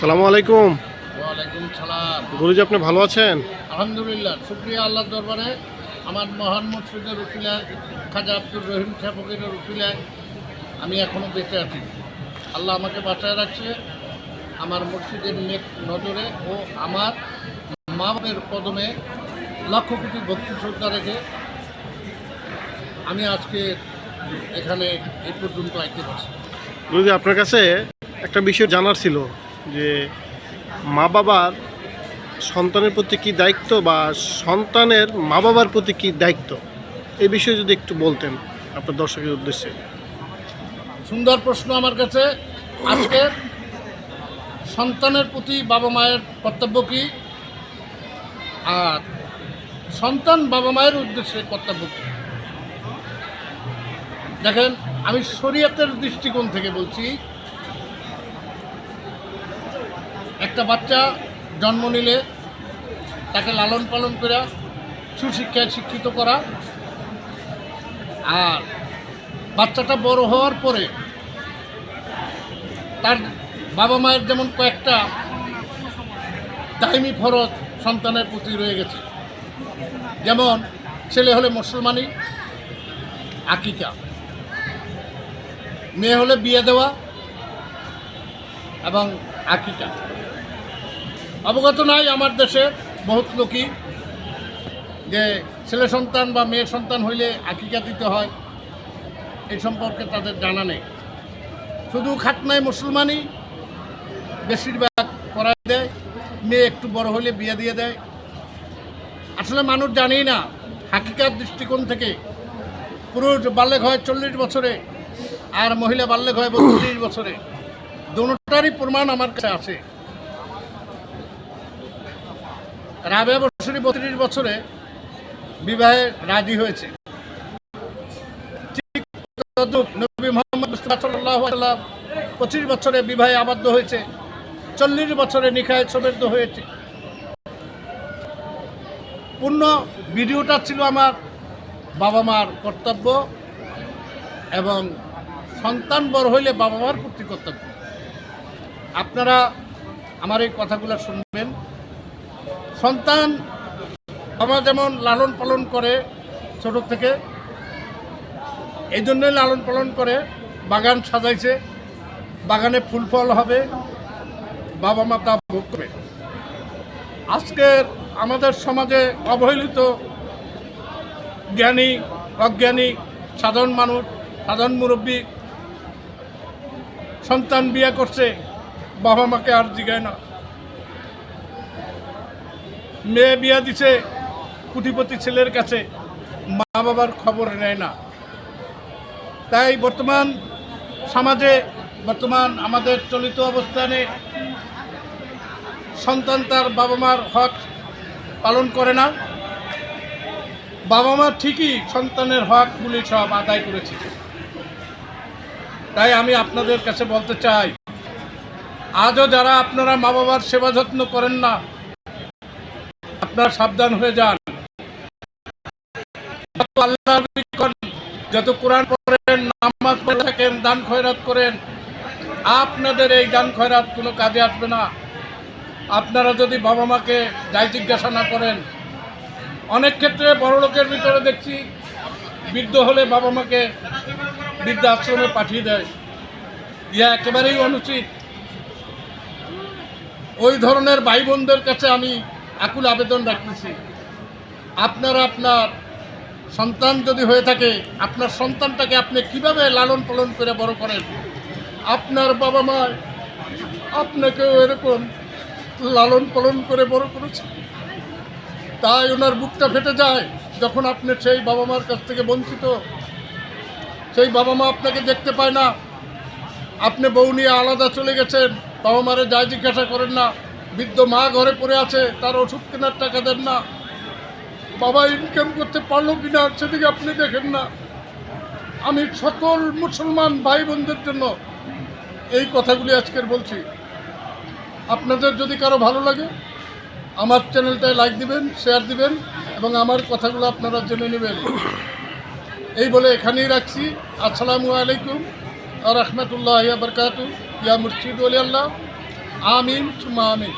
সালামু আলাইকুম। ওয়ালাইকুম সালাম। গুরুজি আপনি ভালো আছেন? আলহামদুলিল্লাহ শুক্রিয়া আল্লাহর দরবারে। আমার মহান মুর্শিদের উকিলায় খাজা আব্দুর রহিম শাহ ফকিরের উকিলায় আমি এখনও বেঁচে আছি। আল্লাহ আমাকে বাঁচায় রাখছে আমার মুর্শিদের নেক নজরে ও আমার মা বাবের কদমে লক্ষ কোটি ভক্তি শ্রদ্ধা রেখে আমি আজকে এখানে এই পর্যন্ত আইতে পারছি। গুরুজি আপনার কাছে একটা বিষয় জানার ছিল। যে মা বাবার সন্তানের প্রতি কি দায়িত্ব বা সন্তানের মা বাবার প্রতি কি দায়িত্ব? এই বিষয়ে যদি একটু বলতেন আপনার দর্শকের উদ্দেশ্যে। সুন্দর প্রশ্ন আমার কাছে। আজকে সন্তানের প্রতি বাবা মায়ের কর্তব্য কী? আর সন্তান বাবা মায়ের উদ্দেশ্যে কর্তব্য কী? দেখেন, আমি শরীয়তের দৃষ্টিকোণ থেকে বলছি একটা বাচ্চা জন্ম নিলে তাকে লালন পালন করা সুশিক্ষায় শিক্ষিত করা। আর বাচ্চাটা বড় হওয়ার পরে তার বাবা মায়ের যেমন কয়েকটা দাইমি ফরজ সন্তানের প্রতি রয়ে গেছে। যেমন ছেলে হলে মুসলমানি, আকিকা। মেয়ে হলে বিয়ে দেওয়া এবং আকিকা। অবগত নাই আমার দেশের বহুত লোকই যে ছেলে সন্তান বা মেয়ে সন্তান হইলে আকিকা দিতে হয়, এই সম্পর্কে তাদের জানা নেই। শুধু খাতনায় মুসলমানই বেশিরভাগ করাই দেয়, মেয়ে একটু বড় হলে বিয়ে দিয়ে দেয়। আসলে মানুষ জানেই না, হাকিকার দৃষ্টিকোণ থেকে পুরুষ বাল্যক হয় চল্লিশ বছরে আর মহিলা বাল্যক হয় বত্রিশ বছরে। দুটারই প্রমাণ আমার কাছে আছে। রাবেয়া বছরই বত্রিশ বছরে বিবাহে রাজি হয়েছে। ঠিক নবী মোহাম্মদ পঁচিশ বছরে বিবাহে আবদ্ধ হয়েছে, চল্লিশ বছরে নিখায় সবেদ্য হয়েছে। পূর্ণ ভিডিওটা ছিল আমার বাবা মার কর্তব্য এবং সন্তান বড় হইলে বাবা মার প্রতি কর্তব্য। আপনারা আমার এই কথাগুলো শুনবেন। সন্তান আমার যেমন লালন পালন করে ছোট থেকে, এই জন্যই লালন পালন করে, বাগান সাজাইছে, বাগানে ফুল ফল হবে, বাবা মা তা ভোগ করবে। আজকের আমাদের সমাজে অবহেলিত জ্ঞানী, অজ্ঞানী, সাধারণ মানুষ, সাধারণ মুরব্বী সন্তান বিয়ে করছে, বাবা মাকে আর জিগায় না। মেয়ে বিয়া দিছে, কুটিপতি ছেলের কাছে মা বাবার খবর নেয় না। তাই বর্তমান সমাজে, বর্তমান আমাদের চলিত অবস্থানে সন্তান তার বাবা মার হক পালন করে না। বাবা মা ঠিকই সন্তানের হকগুলি সব আদায় করেছে। তাই আমি আপনাদের কাছে বলতে চাই, আজও যারা আপনারা মা বাবার সেবা যত্ন করেন না আপনারা সাবধান হয়ে যান। যত আল্লাহর যত কোরআন পড়েন, নামাজ পড়ে থাকেন, দান খয়রাত করেন, আপনাদের এই দান খয়রাত কোনো কাজে আসবে না। আপনারা যদি বাবা মাকে যাই জিজ্ঞাসা না করেন, অনেক ক্ষেত্রে বড় লোকের ভিতরে দেখছি, বৃদ্ধ হলে বাবা মাকে বৃদ্ধাশ্রমে পাঠিয়ে দেয়। ইয়া একেবারেই অনুচিত। ওই ধরনের ভাই বোনদের কাছে আমি আকুল আবেদন রাখতেছি। আপনারা আপনার সন্তান যদি হয়ে থাকে, আপনার সন্তানটাকে আপনি কীভাবে লালন পালন করে বড় করেন? আপনার বাবা মা আপনাকেও এরকম লালন পালন করে বড় করেছে। তাই ওনার বুকটা ফেটে যায় যখন আপনি সেই বাবা মার কাছ থেকে বঞ্চিত। সেই বাবা মা আপনাকে দেখতে পায় না। আপনি বউ নিয়ে আলাদা চলে গেছেন, বাবা মারে যা জিজ্ঞাসা করেন না। বৃদ্ধ মা ঘরে পড়ে আছে, তার ওষুধ কেনার টাকা দেন না। বাবা ইনকাম করতে পারল কিনা সেদিকে আপনি দেখেন না। আমি সকল মুসলমান ভাই বোনদের জন্য এই কথাগুলি আজকের বলছি। আপনাদের যদি কারও ভালো লাগে, আমার চ্যানেলটায় লাইক দিবেন, শেয়ার দিবেন এবং আমার কথাগুলো আপনারা জেনে নেবেন। এই বলে এখানেই রাখছি। আসসালামু আলাইকুম আর রহমতুল্লাহ বরকাতু। ইয়া মুর্শিদ আলী আল্লাহ। Amin tüm amin.